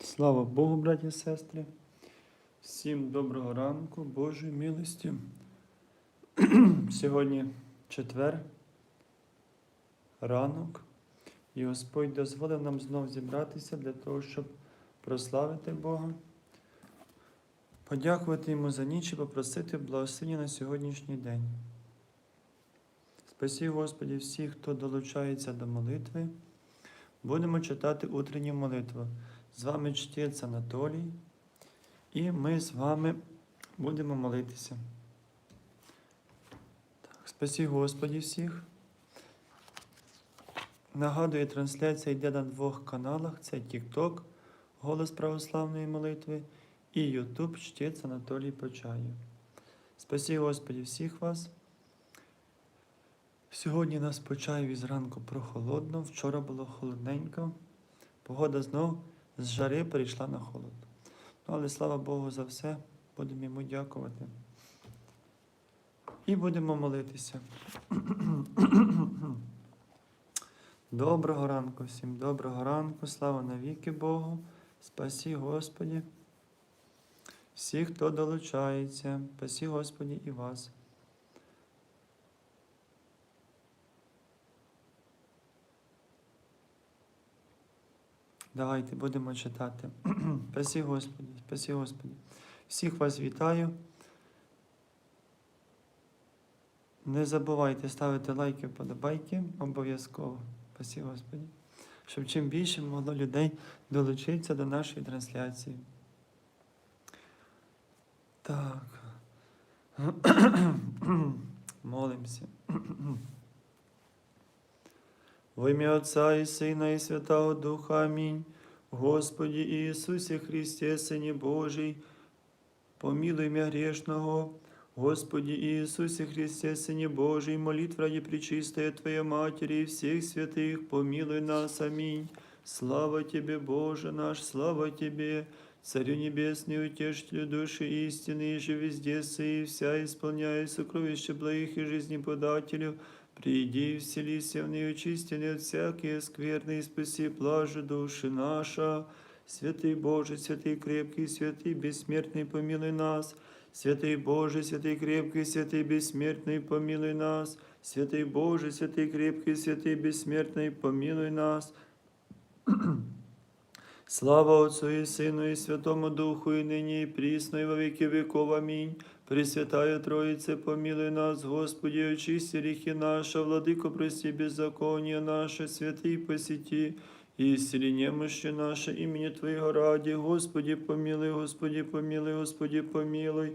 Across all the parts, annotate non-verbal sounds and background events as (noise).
Слава Богу, браті і сестри. Всім доброго ранку, Божої милості. (clears throat) Сьогодні четвер, ранок, і Господь дозволив нам знов зібратися для того, щоб прославити Бога, подякувати Йому за ніч і попросити благословення на сьогоднішній день. Спасі Господі всіх, хто долучається до молитви. Будемо читати утренню молитву. З вами чтець Анатолій, і ми з вами будемо молитися. Так, спасі Господі всіх. Нагадую, трансляція йде на двох каналах: це TikTok, Голос Православної молитви і YouTube чтець Анатолій Почаєв. Спасі Господі всіх вас. Сьогодні нас Почаєві зранку прохолодно, вчора було холодненько. Погода знов з жари перейшла на холод. Ну, але слава Богу за все, будемо йому дякувати. І будемо молитися. (clears throat) Доброго ранку всім, доброго ранку, слава навіки Богу, спасі Господі. Всі, хто долучається, спасі Господі і вас. Давайте будемо читати. (clears throat) Спасі Господі, спасі Господі. Всіх вас вітаю. Не забувайте ставити лайки, вподобайки обов'язково. Спасі Господі. Щоб чим більше могло людей долучитися до нашої трансляції. Так. (clears throat) Молимося. (clears throat) Во ім'я Отця і Сина, і Святого Духа. Амінь. Господі Ісусі Христе, Сині Божий, помилуй мя грешного. Господи Иисусе Христе, Сыне Божий, молитв ради Пречистая Твоя Матери и всех святых, помилуй нас. Аминь. Слава Тебе, Боже наш, слава Тебе, Царю Небесный, Утешителю души истины, и же везде сы, и вся исполняя сокровища благих и жизнеподателю, приди и вселися в нее очистенные от всякие скверны, и спаси блажи души наша. Святый Боже, святый крепкий, святый бессмертный, помилуй нас. Святий Боже, святий крепкий, святий безсмертний, помилуй нас. Святий Боже, святий крепкий, святий безсмертний, помилуй нас. Слава Отцу і Сину, і Святому Духу, і нині, і прісно, і во віки віков. Амінь. Пресвятая Троїце, помилуй нас, Господи, очисти гріхи наші, владико, прости беззаконие наше, святий посіті, і немощи наше, імені Твоєго раді, Господи, помилуй, Господи, помилуй, Господи, помилуй.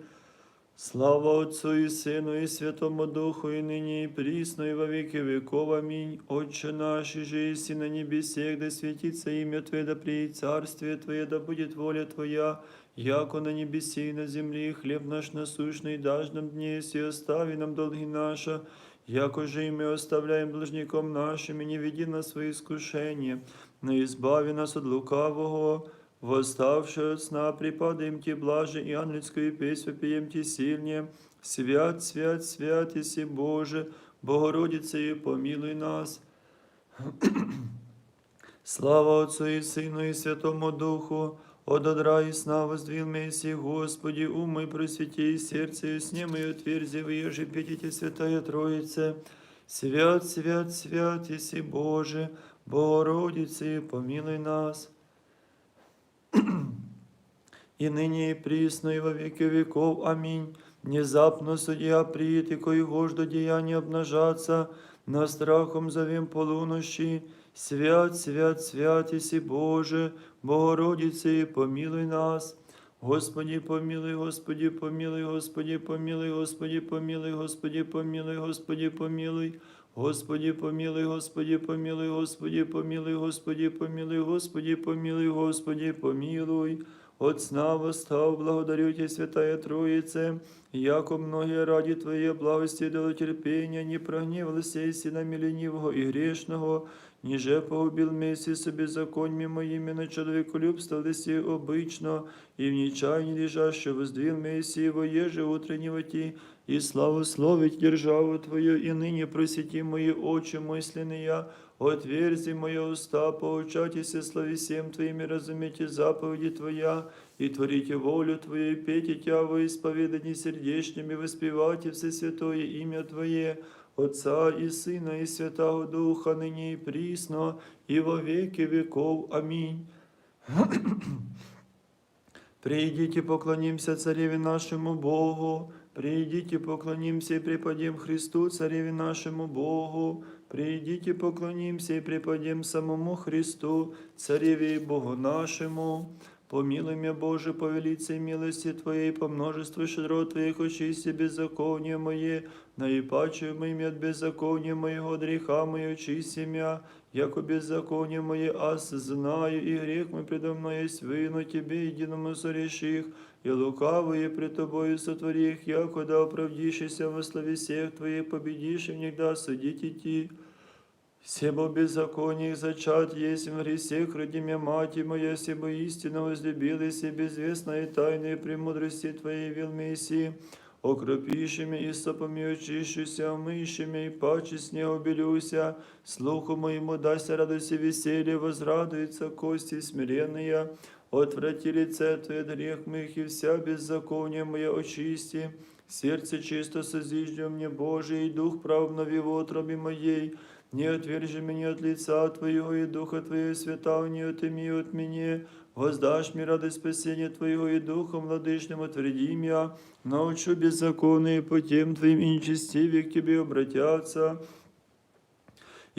Слава Отцу і Сину, і Святому Духу, і нині, і прісно, і во віки веков. Амінь. Отче наш, и же еси на небесех, да святится имя Твое, да приедет царствие Твое, да будет воля Твоя, яко на небеси и на земле, хлеб наш насущный дашь нам днесь, и остави нам долги наши, яко же и мы оставляем должником нашим, и не веди нас в свои искушения, но избави нас от лукавого, Восставши от сна, припадаем Ти блаже, и ангельскую песнь пеем Ти сильнее. Свят, свят, свят, Иси Боже, Богородице, и помилуй нас. (clears throat) Слава Отцу и Сыну и Святому Духу, От одра и сна воздвил Месси, Господи, умой просвети сердце, и снем и отверзи, выежи, петите, Святая Троица. Свят, свят, свят, Иси Боже, Богородице, помилуй нас. и ныне и присно, и во веки веков. Аминь. Внезапно судья приит, и кой гождо деяния обнажаться, на страхом зовем полунощи. Свят, свят, свят, Иси Боже, Богородице, помилуй нас. Господи, помилуй, Господи, помилуй, Господи, помилуй, Господи, помилуй, Господи, помилуй, Господи, помилуй. Господи, помилуй, Господи, помилуй, Господи, помилуй, Господи, помилуй, Господи, помилуй, Господи, помилуй. От сна восстав, благодарю Тебя, Святая Троице, яко многие ради Твоей благости дало терпения, не прогневалися и на ленивого и грешного, ніже погубил месі собі законьми моїми на человеколюбство лисі обично, и в нечаянии лежаще воздвил Мессии во еже утреннего ти, и славословить державу Твою, и ныне просети мои очи мысленные, отверзи мои уста, поучайтесь слави всем Твоими, разумейте заповеди Твоя, и творите волю Твою, и пейте Тя во исповедании сердечными, воспевайте все святое имя Твое, Отца и Сына и Святого Духа, ныне и присно, и во веки веков. Аминь. (clears throat) Придите, поклонимся Цареве нашему Богу. Придите, поклонимся и преподем Христу, Цареве нашему Богу. Придите, поклонимся и преподем самому Христу, Цареве и Богу нашему. Помилуй меня, Боже, по велице милости Твоей, по множеству щедрот Твоих очисти беззаконие мое, наипаче моими от беззакония моего греха мое очисти меня, яко беззаконие мое, аз знаю, и грех мой предо мной есть вину Тебе, единому сореших, и лукавые пред Тобою сотворих, яко да оправдишься во славе всех Твоих, победишь и всегда судить идти. Себо беззакониях зачат есть в гресех, роди меня, мать моя, себо истинно возлюбилась, и безвестной тайной премудрости Твоей вел Мессии, окропишими и сопами очищуся, омыщими и паче с не обелюся, слуху моему дайся радость и веселье, возрадуется кости смиренные, отврати лице Твое от грех моих, и вся беззаконие мое очисти, сердце чисто созиждем мне, Божий, и дух прав обнови в отробе моей, не отвержи меня от лица Твоего и Духа Твоего святого не отыми от меня. Воздашь мне радость спасения Твоего и Духом владычным отверди меня. Научу беззаконные путем Твоим и нечестивее к Тебе обратятся.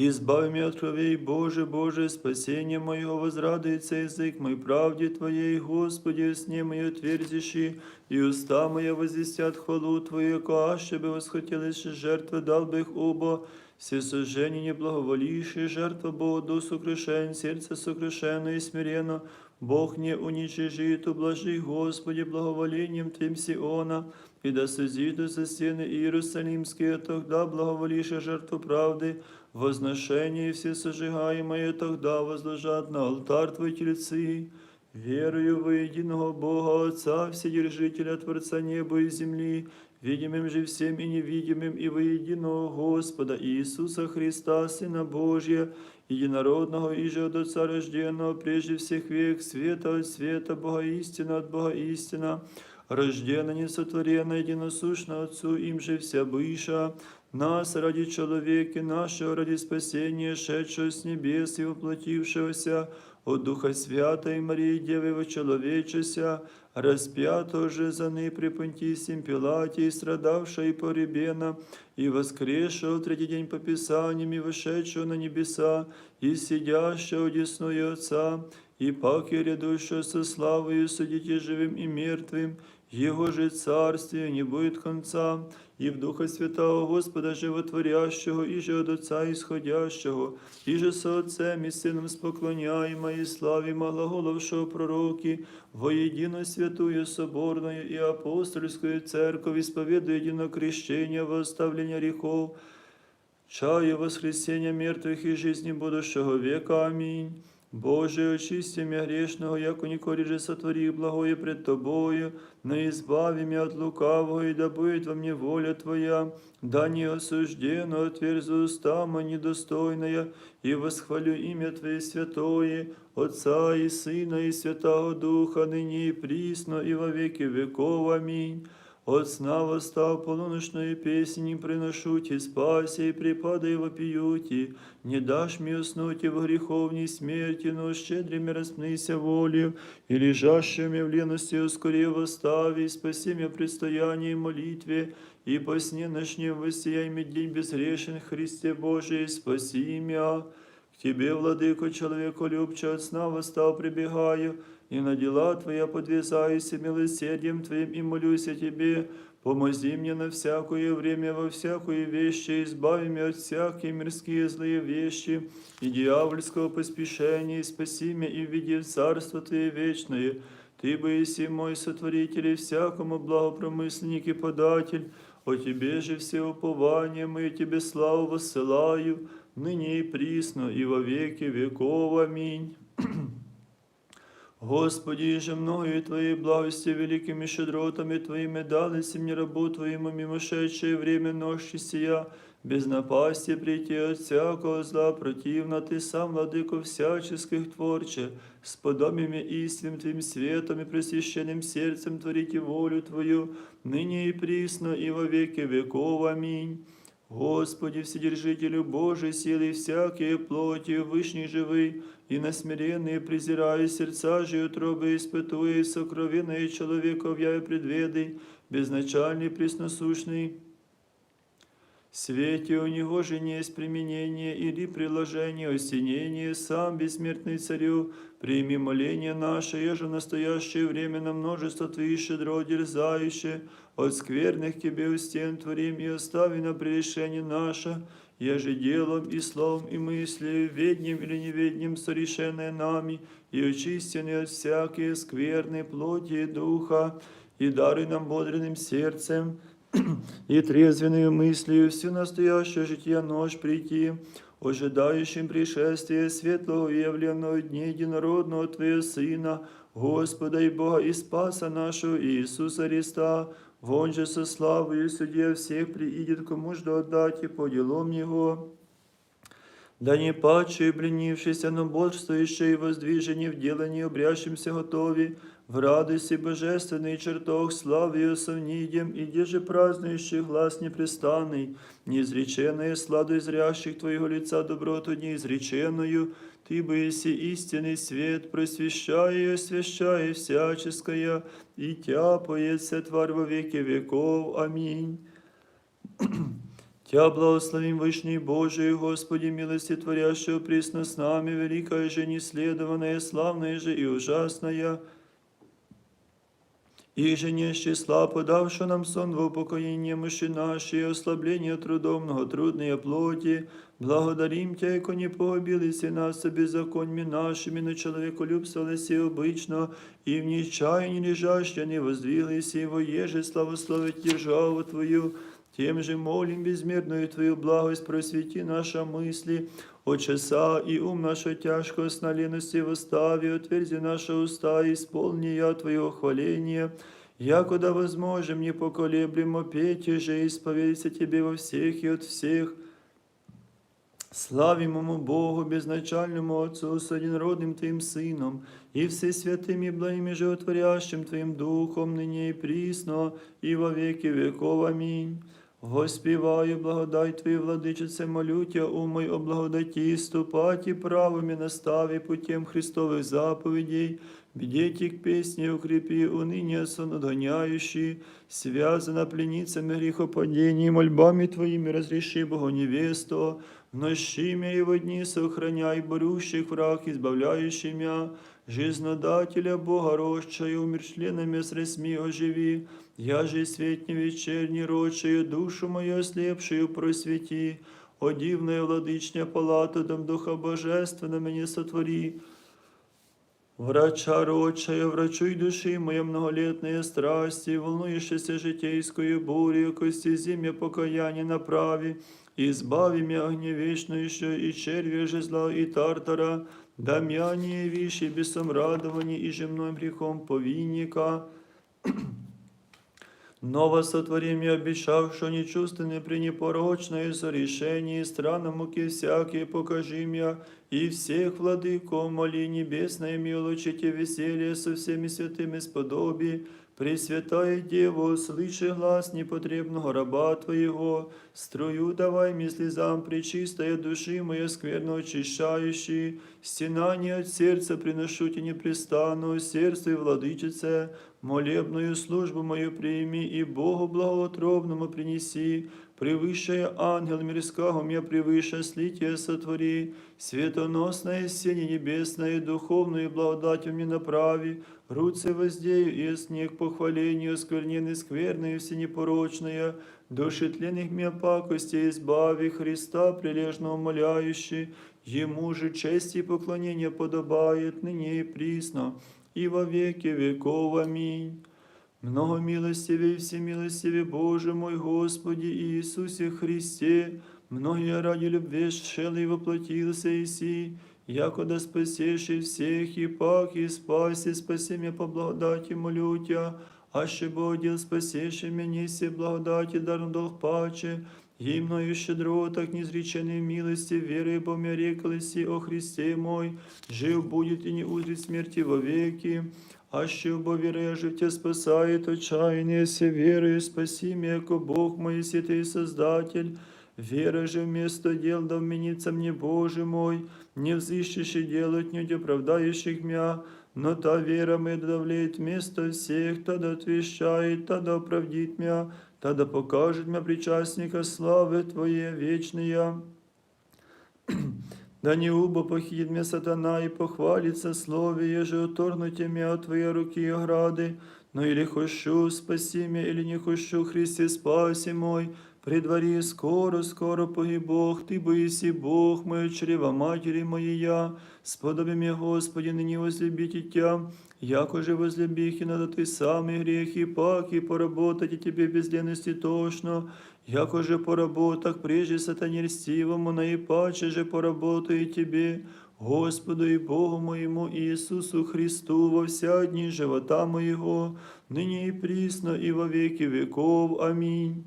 Избави меня от кровей, Боже, Боже, спасение моего возрадуется язык мой правде Твоей, Господи, сне мои отверзиши, и уста мои возвестят хвалу Твою, аще бы восхотелось жертвы, дал бы их оба, все сожжения не благоволившие, жертва Богу до сокрушен, сердце сокрушено и смиренно, Бог не уничижит, ублажи, Господи, благоволением Твим Сиона, и да созиду со стены Иерусалимские, тогда благоволише жертву правды, возношение все сожигаемое, тогда возложат на алтарь Твой тельцы. Верую во единого Бога Отца, Вседержителя Творца неба и земли, видимым же всем и невидимым, и во единого Господа Иисуса Христа, Сына Божия, единородного и же от Отца рожденного, прежде всех век, света от света, Бога истина от Бога истина, рождена, несотворена, единосущно Отцу, им же вся быша, нас ради человека нашего, ради спасения, шедшего с небес и воплотившегося, от Духа Святой Марии Девы вочеловечеся, распятого же за ней при Понтисим Пилате, и страдавшего и поребена, и воскресшего в третий день по Писаниям, и вошедшего на небеса, и сидящего одесную Отца, и паки рядущего со славою судите живым и мертвым, Его же царствие не будет конца, и в Духа Святого Господа Животворящего, и же от Отца исходящего, и же со Отцем и Сыном споклоняемо и славимо глаголовшего пророки, воедино святую соборную и апостольскую церковь, исповедуя едино крещение во оставление грехов, чаю воскресения мертвых и жизни будущего века. Аминь. Боже, очисти меня грешного, яко николи же сотвори благое пред Тобою, но избави меня от лукавого, и да будет во мне воля Твоя, да не осуждено отверзу уста моя недостойная, и восхвалю имя Твое святое, Отца и Сына и Святого Духа, ныне и присно, и во веки веков. Аминь. От сна восстав полуночную песнь приношу ти спаси, припадай вопиюти, не дашь мне уснуть в греховней смерти, но щедрыми распнися волею, и лежащими в лености ускори восстави, спаси меня предстоянии и молитве, и по сне ночнем воссияй день безгрешен, Христе Божий, спаси меня. К Тебе, владыко, человеку любче, от сна восстал прибегаю, и на дела Твоя подвязаюсь милосердием Твоим и молюсь о Тебе. Помози мне на всякое время, во всякую вещи, избави меня от всякие мирские злые вещи и дьявольского поспешения, и спаси меня и введи в Царство Твое вечное. Ты бы еси мой сотворитель и всякому благопромысленник и податель, о Тебе же все упования мои Тебе славу воссылаю, ныне и присно, и во веки веков. Аминь. (clears throat) Господи, же мною Твоей благости, великими щедротами Твоими дали си мне рабу Твоему мимошедшее время ночи сия, без напасти прийти от всякого зла, противно Ты сам, владыко всяческих творче, с подобиями истинным Твоим светом и просвященным сердцем творите волю Твою, ныне и присно, и во веки веков. Аминь. Господи, Вседержителю Божий, силы всякие плоти, вышний живый, и насмиренные, презирая сердца же и утробы, испытуя и сокровенные человеков, я и предведай, безначальный, пресносущный, свете у него же не есть применение или приложение, осенение, сам бессмертный царю, прими моление наше, еже в настоящее время на множество твоих щедро дерзающее, от скверных тебе у стен творим и остави на прегрешение наше, еже делом и словом и мыслью, ведним или неведним сорешенное нами, и очистенные от всякие скверной плоти и духа, и даруй нам бодренным сердцем, (clears throat) и трезвенную мыслью всю настоящее житие ночь прийти, ожидающим пришествия светлого и явленного дня единородного Твоего Сына, Господа и Бога и Спаса нашего Иисуса Христа, вон же со славою судья всех приидет, кому жду отдать и по делам Его. Да не паче, бленившийся, но бодрствующий и воздвижение в делании обрящимся готови, в радости божественный чертог славы ее совнидем, и где же празднующий глаз непрестанный, неизреченная сладость зрящих Твоего лица доброту неизреченную, Ты бы еси истинный свет, просвещай и освящай всяческое, и тяпается тварь во веки веков. Аминь. Тя благословим Вышний Божий, Господи, милости творящего присно с нами, великая же, неследованная, славная же и ужасная, и же не числа, подавши нам сон в упокоение мыши наши, и ослабление трудом многотрудные плоти, благодарим Тя, яко не погубилися нас беззаконьми нашими, но человеколюбствовалися обычно, и в нечаянии лежаще не воздвиглися, и воеже славословить державу Твою, тем же молим безмерную Твою благость, просвети наша мысли, от часа и ум наша тяжкого сна лености восстави, отверзи наши уста, исполни я Твое хваление, якуда возможем, не поколеблемо петь же, исповедься Тебе во всех и от всех, Славимому Богу, безначальному Отцу, с одинродным Твоим Сыном, и всесвятым и благим и животворящим Твоим Духом, ныне и присно, и во веки веков. Аминь. Воспіваю благодать Твою, владичице, молю Тя, у мой о благодаті, ступаті правими настави путем Христових заповедей, бдейте к песне укрепи, уныние сонадгоняющие, связана пленницами грехопадений, мольбами Твоими разреши Богу невесту, в нощи мя и во дни сохраняй борющих враг, избавляющий мя, жизнодателя Бога рощаю, умершленными средствами оживи, я же светни вечерний рочаю, душу мою ослепшую просвети, о дивная владычня палата, дом Духа Божественного мне сотвори, Врача рочая, врачуй души моя многолетные страсти, волнующейся житейскую бурю, кости зимя покаяние направи, избави меня огневечную еще и червя жезла и тартара, дамяние виши бесом радований и земным грехом повинника, Ново сотворим я обещав, что нечувственное при непорочное сорешении, странно муки всякие покажи я, и всех владыков моли небесное милочите веселье со всеми святыми сподоби, Пресвятая Дева, слыши глаз непотребного раба Твоего, струю давай мне слезам пречистая души моя скверно очищающей, стенание от сердца приношу тебе непрестанно, сердце и владычице, молебную службу мою прими и Богу благоутробному принеси, превыше ангел мирского меня превыше слития сотвори, светоносное сене небесное, духовную благодать мне направи, руцы воздею и снег похвалению, скверненный скверную всенепорочная, души тленных меня пакости избави Христа, прилежно умоляющий, Ему же честь и поклонение подобает ныне и присно, и во веки веков. Аминь. Много милостивый и всемилостивый Боже мой Господи Иисусе Христе, Многие ради любви шел и воплотился Иси, якода спасеши всех, и пак, и спаси, спаси меня по благодати, молю Тя, аще Богдел спасеши меня, все благодати, даром долг паче, и мною щедро, так незреченной милости, верой бо мне реклеси о Христе мой, жив будет и не узрит смерти вовеки, аще бо веря же Тя спасает отчаяние, все верою спаси меня, яко Бог мой, святый Создатель, Вера же вместо дел да вменится мне, Боже мой, не взыщешь и делать не оправдающих мя, но та вера моя давлеет вместо всех, та да отвещает, та да оправдит мя, та да покажет мя причастника славы Твоей вечная. Да не убо похит мне сатана и похвалится слове, еже оторнуте меня от Твоей руки и ограды, но или хочу, спаси меня, или не хочу, Христе, спаси мой, при дворі скоро, скоро погиб Бог, Ти боїсі Бог, моє чрева матері моєя, сподоби мне, Господи, нині возлюбить Тя, яко же возлюбих и надо Ты самый грех, и пак, и поработать и Тебе без лености тошно, яко же поработах прежде сатане льстивому, наипаче же поработаю Тебе, Господу и Богу моему Иисусу Христу во вся дни живота моего, ныне и присно, и во веки веков. Аминь.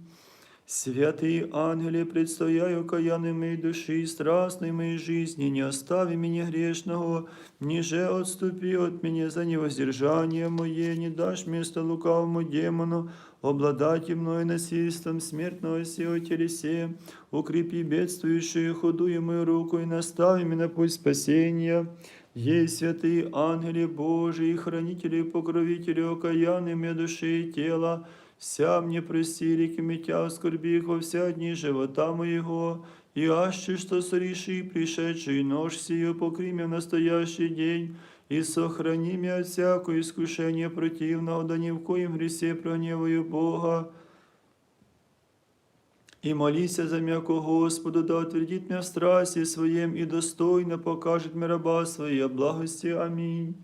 Святые ангели, предстояю каяны моей души и страстной моей жизни, не остави меня грешного, ниже отступи от меня за невоздержание мое, не дашь место лукавому демону, обладать мною насильством смертного сего телесе, укрепи бедствующую худую мою руку и настави меня на путь спасения. Ей святые ангели Божии, хранители и покровители окаянные мне души и тела, вся мне прости, реки митя скорби во вся дни живота моего, и аще что сореши пришедший нож сию покри меня в настоящий день, и сохрани меня от всякого искушения противного, да ни в коем гресе прогневаю Бога. И молися за мяко Господу, да утвердит меня в страсти своем и достойно покажет мне раба своей благости. Аминь.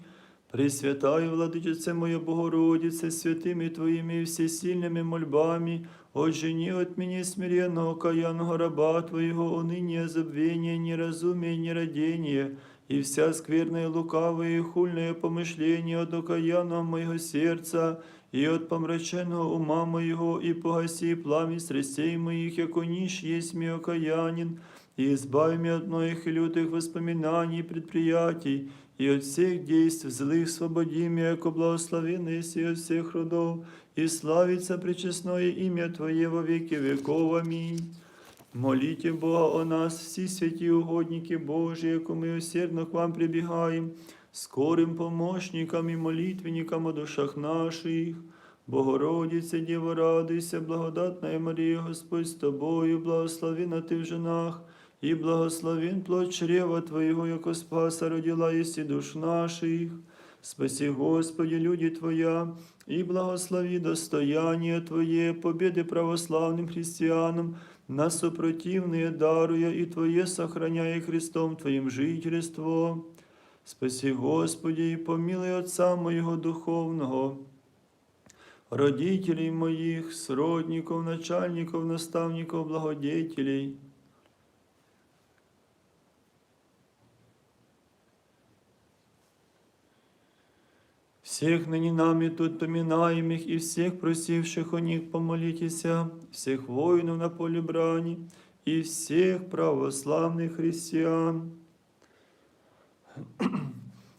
Пресвятая владычице моя Богородице, святими Твоими и всесильными мольбами, отжени от меня смиренного каянного раба Твоего, уныние, забвение, неразумие, нерадение, и вся скверная, лукавая и хульное помышление от окаянного моего сердца, и от помраченного ума моего, и погаси пламя страстей моих, яко ниш есть мне окаянин, и избави меня от многих и лютых воспоминаний и предприятий, и от всех действий злых свободи меня, яко благословенный и от всех родов, и славится пречестное имя Твое во веки веков. Аминь. Молите Бога о нас, всі святі угодники Божі, яко ми усердно к вам прибігаємо, скорим помощникам і молитвенникам о душах наших. Богородице, Діво, радуйся, благодатна Марія, Господь з тобою, благословена ти в женах, і благословен плод чрева Твоего, яко спаса родила єсі душ наших. Спаси, Господи, люди Твоя, и благослови достояние Твое, победы православным христианам, на супротивные даруя, и Твое сохраняя Христом Твоим жительство. Спаси, Господи, и помилуй Отца моего духовного, родителей моих, сродников, начальников, наставников, благодетелей, всех ныне нами тут поминаемых и всех просивших о них помолитеся, всех воинов на поле брани и всех православных христиан.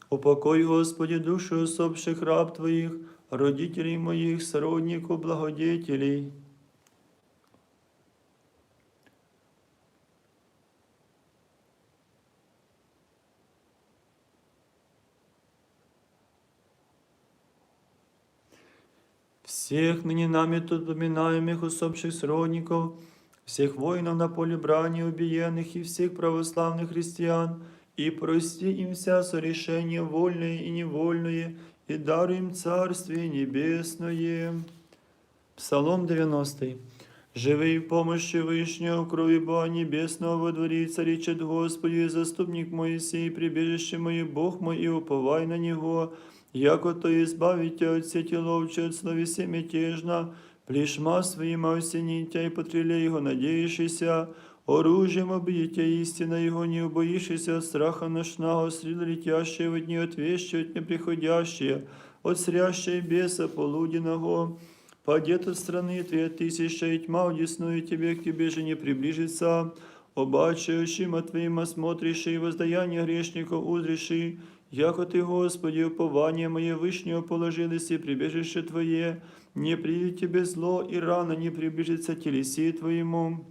Упокой, Господи, души усопших раб Твоих, родителей моих, сродников, благодетелей. всех ныне нами тут поминаемых усопших сродников, всех воинов на поле брани убиенных и всех православных христиан, и прости им вся сорешение вольное и невольное, и даруй им Царствие Небесное. Псалом 90. Живий в помощи Вышнего, крови Бога Небесного во дворица, речет Господи, заступник Моисей, прибежище мое, Бог мой, и уповай на Него, яко то избавите от сети ловче, от словеси мятежна, плешма своїма осінітя і потрілля його надіючися, Оружием объятия истина Его, не убоишься от страха ношного, сред летящие в дни от вещи, от неприходящие, от срящей беса полуденного. Падет от страны Твоей тысяча, и тьма удесную Тебе, к Тебе же не приближится. Обачающим от Твоим осмотришь и воздаяние грешников узриши, яко Ты, Господи, упование мое вышнего положились и прибежище Твое, не придет Тебе зло, и рано не приближится телеси Твоему.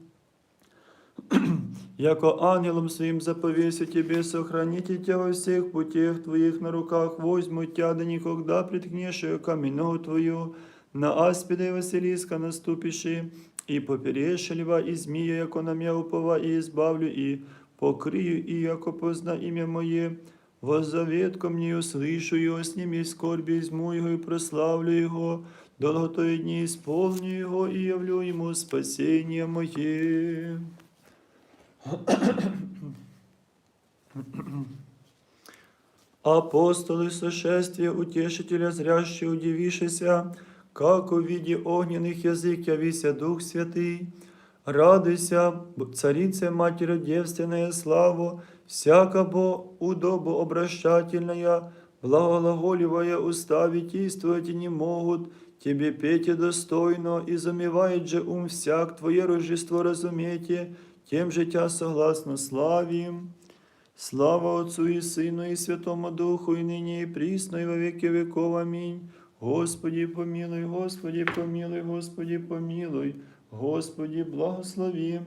(clears throat) Яко ангелом своим заповеся Тебе, сохраните Тебя во всех путях Твоих на руках, возьму Тя, да никогда приткнешь ее каменную Твою, на аспида и Василиска наступиши, и поперешь льва и змея, яко на мя упова, и избавлю, и покрию, и яко позна имя Мое, воззовет ко мне, услышу его, сними скорби, изму его и прославлю его, долготої дні исполню его, и явлю ему спасение Мое. Апостолы сошествия утешителя зряще удивишися, как увиди огненных язык явися Дух Святый. Радуйся, царица Матерь девственная славу, всяко бо удобо обращательная, благолаголивая уста витийствовать не могут, тебе петь достойно, и замевает же ум всяк твое рождество разумете, тем же тя согласно славим. Слава Отцу и Сыну и Святому Духу, и ныне и присно, и во веки веков. Аминь. Господи, помилуй, Господи, помилуй, Господи, помилуй, Господи, благослови.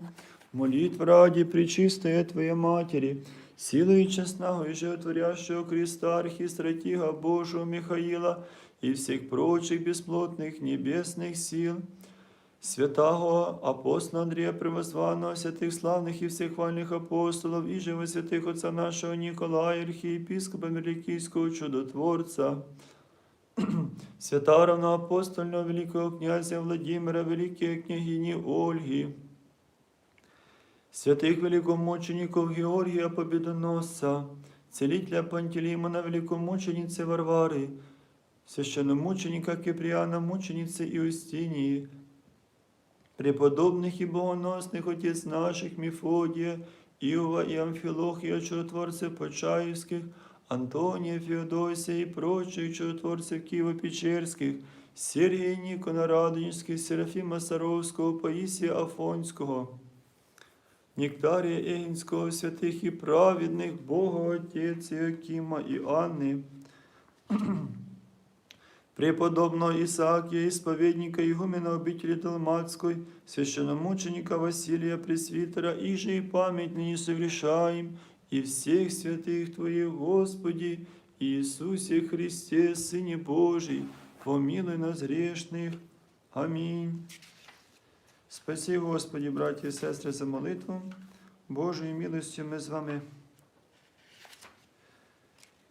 Молитва ради Пречистая Твоя Матери, силы и честного и животворящего креста архистратига Божьего Михаила и всех прочих бесплотных небесных сил, святого апостола Андрея Превозванного, святых славных и всех хвальных апостолов, и живо святых отца нашего Николая, архиепископа Меликийского чудотворца, (clears throat) святого равноапостольного великого князя Владимира, великой княгини Ольги, святых великомучеников Георгия Победоносца, целителя Пантелеймона, великомученицы Варвары, священномученика Киприана, мученицы Иустинии, преподобных и богоносных отец наших Мефодия, Иова и Амфилохия, чудотворцев Почаевских, Антония, Феодосия и прочих чудотворцев Киево-Печерских, Сергія Нікона Радонежських, Серафіма Саровського, Паїсія Афонського, Нектарія Егінського, святих і праведних, Бога Отець Якима і Анни, (clears throat) преподобного Исаакия, исповедника игумена обители Далматской, священномученика Василия Пресвитера, и же и память ныне совершаем, и всех святых Твоих, Господи, Иисусе Христе, Сыне Божий, помилуй нас грешных. Аминь. Спаси, Господи, браті і сестри, за молитву. Божою милостю ми з вами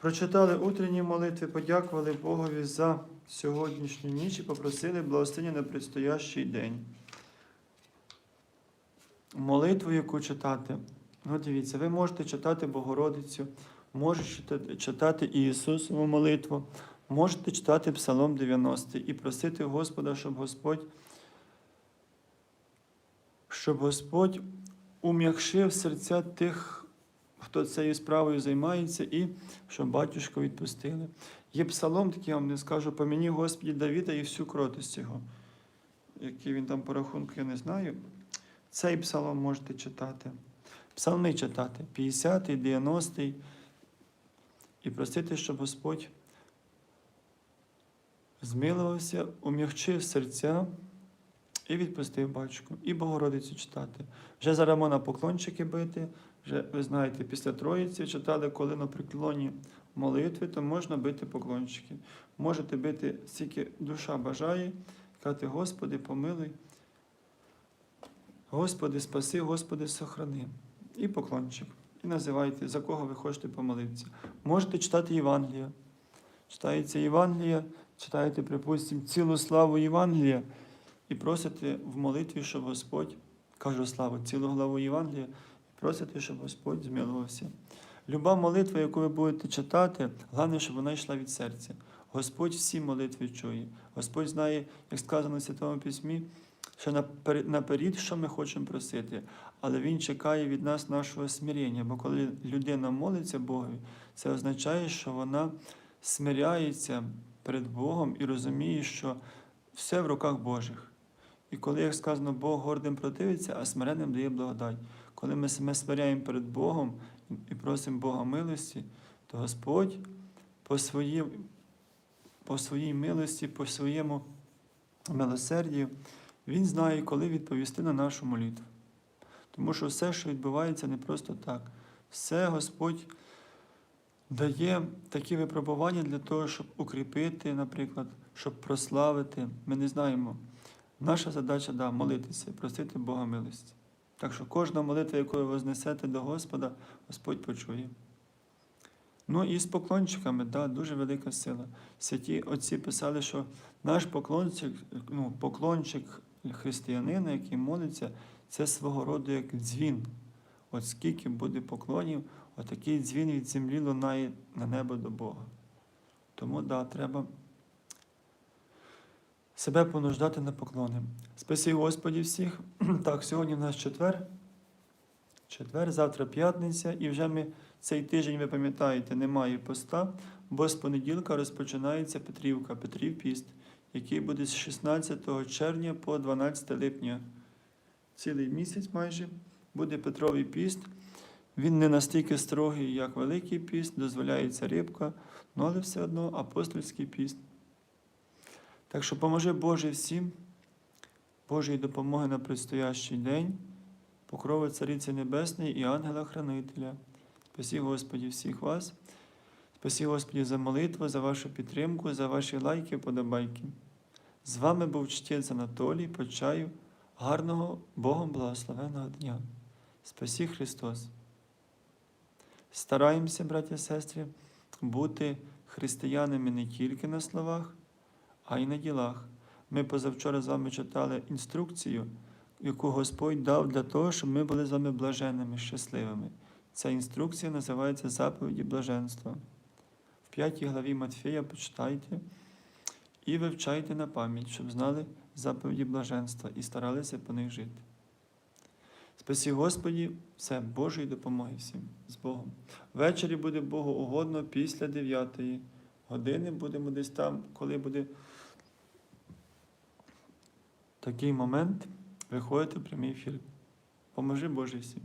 Прочитали утренні молитви, подякували Богові за сьогоднішню ніч і попросили благословення на предстоящий день. Молитву, яку читати. Ну, дивіться, ви можете читати Богородицю, можете читати- Ісусову молитву, можете читати Псалом 90 і просити Господа, щоб Господь, щоб Господь ум'якшив серця тих, хто цією справою займається, і щоб батюшку відпустили. Є псалом, такий я вам не скажу, поміні Господі Давіда і всю кротость його. Який він там по рахунку, я не знаю. Цей псалом можете читати. Псалми читати, 50-й, 90-й. І просити, щоб Господь змилувався, ум'ягчив серця і відпустив батюшку. І Богородицю читати. Вже зараз можна поклончики бити. Вже ви знаєте, після Троїці читали, коли на приклоні молитви, то можна бити поклончики. Можете бити, скільки душа бажає, казати, Господи, помилуй. Господи, спаси, Господи, сохрани. І поклончик. І називайте, за кого ви хочете помолитися. Можете читати Євангелія. Читається Євангелія, читаєте, припустимо, цілу славу Євангелія і просите в молитві, щоб Господь, кажу славу, цілу главу Євангелія, і просите, щоб Господь змилувався. Люба молитва, яку ви будете читати, головне, щоб вона йшла від серця. Господь всі молитви чує. Господь знає, як сказано в Святому Письмі, ще напер- наперед, що ми хочемо просити, але Він чекає від нас нашого смирення. Бо коли людина молиться Богові, це означає, що вона смиряється перед Богом і розуміє, що все в руках Божих. І коли, як сказано, Бог гордим противиться, а смиренним дає благодать. Коли ми себе смиряємо перед Богом і просимо Бога милості, то Господь по своїй, по своїй милості, по своєму милосердію, Він знає, коли відповісти на нашу молитву. Тому що все, що відбувається, не просто так. Все Господь дає такі випробування для того, щоб укріпити, наприклад, щоб прославити. Ми не знаємо. Наша задача да, молитися, просити Бога милості. Так що кожна молитва, яку ви вознесете до Господа, Господь почує. Ну і з поклончиками, да, дуже велика сила. Святі отці писали, що наш поклончик, ну, поклончик християнина, який молиться, це свого роду як дзвін. От скільки буде поклонів, отакий дзвін від землі лунає на небо до Бога. Тому да, треба себе понуждати на поклони. Спаси Господі всіх. (clears throat) Так, сьогодні в нас четвер. Четвер, завтра п'ятниця, і вже ми цей тиждень, ви пам'ятаєте, немає поста, бо з понеділка розпочинається Петрівка, Петрів піст, який буде з 16 червня по 12 липня. Цілий місяць майже буде Петровий піст. Він не настільки строгий, як Великий піст, дозволяється рибка, ну, але все одно апостольський піст. Так що поможи Боже всім, Божої допомоги на предстоящий день, покрови Цариці Небесної і ангела-хранителя. Спасі Господі всіх вас. Спасі Господі за молитву, за вашу підтримку, за ваші лайки, подобайки. З вами був чтець Анатолій Почаю. Гарного Богом благословеного дня. Спасі Христос. Стараємося, браті і сестри, бути християнами не тільки на словах, а й на ділах. Ми позавчора з вами читали інструкцію, яку Господь дав для того, щоб ми були з вами блаженними, щасливими. Ця інструкція називається заповіді блаженства. В п'ятій главі Матфея почитайте і вивчайте на пам'ять, щоб знали заповіді блаженства і старалися по них жити. Спасі Господі, все, Божої допомоги всім з Богом. Ввечері буде Богу угодно після 9 години будемо десь там, коли буде такий момент, виходити в прямий ефір. Поможи Боже всім.